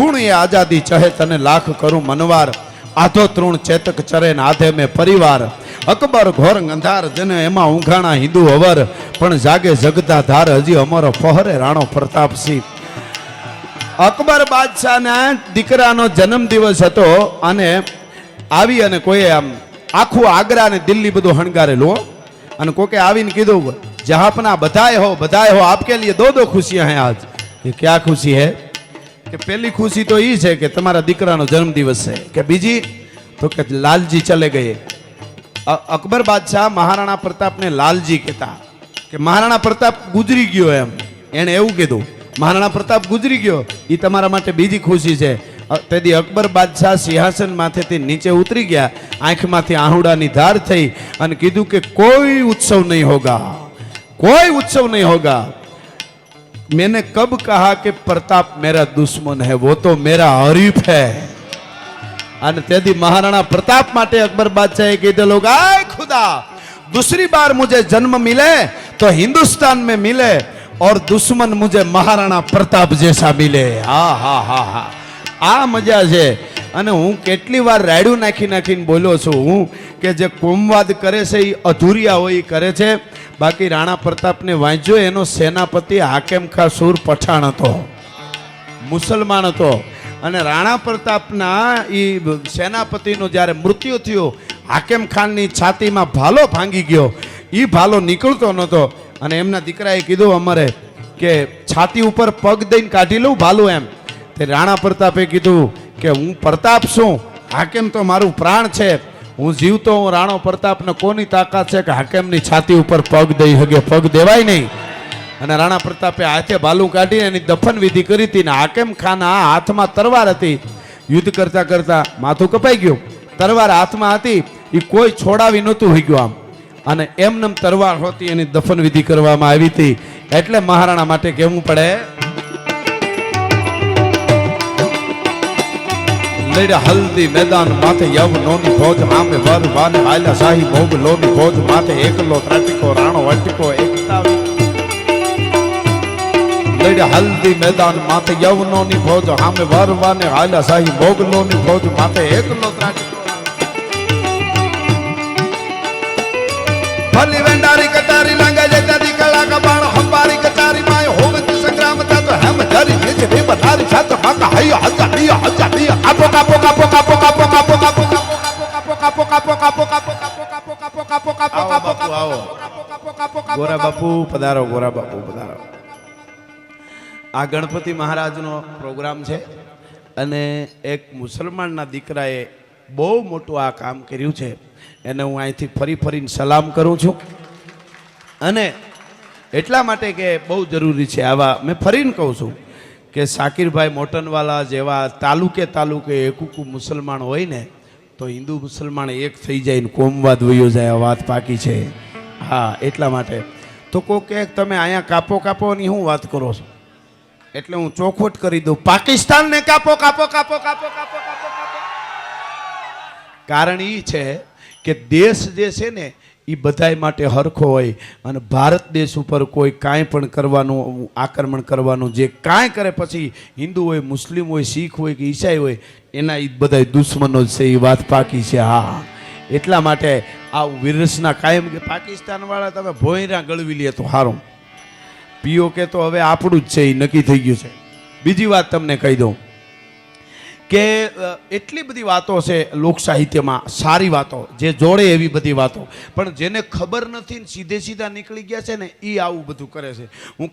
કુણ એ આઝાદી ચહે તને લાખ કરું મનવાર આધો તૃણ ચેતક ચરે આધે મેં પરિવાર અકબર ઘોર અંધાર જેને એમાં ઊંઘાણા હિન્દુ અવર પણ જાગે જગતા ધાર હજી અમારો પહરે રાણો પ્રતાપસિંહ અકબર બાદશાહના દીકરાનો જન્મદિવસ હતો અને આવી અને કોઈ આમ આખું આગ્રા અને દિલ્હી બધું હણગારેલું અને કોકે આવીને કીધું જહાપના બધાય હો બધાય હો આપકે લીએ દો દો ખુશિયા હૈ આજ ક્યાં ખુશી હૈ કે પહેલી ખુશી તો એ છે કે તમારા દીકરાનો જન્મદિવસ છે. કે બીજી તો કે લાલજી ચલે ગયે. અકબર બાદશાહ મહારાણા પ્રતાપને લાલજી કહેતા. કે મહારાણા પ્રતાપ ગુજરી ગયો એમ. એણે એવું કીધું, મહારાણા પ્રતાપ ગુજરી ગયો. એ તમારા માટે બીજી ખુશી છે. તેથી અકબર બાદશાહ સિંહાસન માથેથી નીચે ઉતરી ગયા. આંખમાંથી આહુડાની ધાર થઈ અને કીધું કે કોઈ ઉત્સવ નહીં હોગા. કોઈ ઉત્સવ નહીં હોગા. मैंने कब कहा कि प्रताप मेरा दुश्मन है वो तो मेरा हरीफ है અને તેથી મહારાણા પ્રતાપ માટે અકબર બાદશાહે કીધેલું કે આય ખુદા दूसरी बार मुझे जन्म मिले तो हिंदुस्तान में मिले और दुश्मन मुझे महाराणा प्रताप जैसा मिले હા હા હા હા આ મજા છે અને હું કેટલી વાર રાયડું નાખી નાખીને બોલ્યો છું, હું કે જે કોમવાદ કરે છે એ અધૂરિયા હોય એ કરે છે. બાકી રાણા પ્રતાપને વાંચ્યો, એનો સેનાપતિ હાકેમ ખા સુર પઠાણ હતો. મુસલમાન હતો. અને રાણા પ્રતાપના એ સેનાપતિનું જ્યારે મૃત્યુ થયું હાકેમ ખાનની છાતીમાં ભાલો ભાંગી ગયો. એ ભાલો નીકળતો નહોતો. અને એમના દીકરાએ કીધું અમારે કે છાતી ઉપર પગ દઈને કાઢી લઉં ભાલું એમ. તે રાણા પ્રતાપે કીધું કે હું પ્રતાપ છું. હાકેમ તો મારું પ્રાણ છે. હું જીવતો હું રાણો પ્રતાપને કોની તાકાત છે કે હાકેમની છાતી ઉપર પગ દઈ હગે? પગ દેવાય નહીં. અને રાણા પ્રતાપે હાથે બાલું કાઢી એની દફન વિધિ કરી હતી ને હાકેમ ખાના હાથમાં તરવાર હતી. યુદ્ધ કરતા કરતા માથું કપાઈ ગયું. તરવાર હાથમાં હતી. એ કોઈ છોડાવી નહોતું હોઈ ગયું આમ. અને એમનેમ તરવાર હોતી એની દફન વિધિ કરવામાં આવી હતી. એટલે મહારાણા માટે કહેવું પડે લડ હલ્દી મેદાન માથે યવનોની ભોજ આમે વર, વાન હાલા શાહી મોગ લોની ફોજ માથે એકલો ત્રાટિકો, રાણો અટકો એકતા લડ હલ્દી મેદાન માથે યવનોની ભોજ આમે વર, વાને હાલા શાહી મોગ લોની ફોજ માથે એકલો ત્રાટિકો. ભલી વેંડારી કટારી લાંગા જેતા દી કળા કબાણ, હંબારી કટારી માય હોવે સંગ્રામ તા તો હેમ ધરી જે ભી બધારી છત માકા હૈયો હજા હૈયો ગોરા બાપુ પધારો ગોરા બાપુ પધારો આ ગણપતિ મહારાજનો પ્રોગ્રામ છે અને એક મુસલમાનના દીકરાએ બહુ મોટું આ કામ કર્યું છે એને હું અહીંથી ફરી ફરીને સલામ કરું છું અને એટલા માટે કે બહુ જરૂરી છે આવા મેં ફરીને કહું છું કે સાકિરભાઈ મોટનવાલા જેવા તાલુકે તાલુકે એકુકુ મુસલમાન હોય ને તો હિન્દુ મુસલમાન એક થઈ જાય ને કોમવાદ વયો જાય આ વાત પાકી છે હા, એટલા માટે. તો કોઈ કે તમે અહીંયા કાપો કાપો ની હું વાત કરો છો? એટલે હું ચોખવટ કરી દઉં. પાકિસ્તાનને કાપો કાપો કાપો કાપો કાપો કાપો કાપો. કારણ એ છે કે દેશ જે છે ને એ બધાય માટે હરખો હોય. અને ભારત દેશ ઉપર કોઈ કાંઈ પણ કરવાનું, આક્રમણ કરવાનું, જે કાંઈ કરે પછી હિન્દુ હોય, મુસ્લિમ હોય, શીખ હોય કે ઈસાઈ હોય, એના એ બધા દુશ્મનો છે એ વાત પાકી છે. હા. એટલા માટે આ વિરસના કાયમ કે પાકિસ્તાનવાળા તમે ભોયરા ગળવી લે તો સારું પીઓ કે તો હવે આપણું જ છે એ નક્કી થઈ ગયું છે. બીજી વાત તમને કહી દઉં કે એટલી બધી વાતો છે લોક સાહિત્યમાં સારી વાતો, જે જોડે એવી બધી વાતો. પણ જેને ખબર નથી સીધે સીધા નીકળી ગયા છે ને એ આવું બધું કરે છે. હું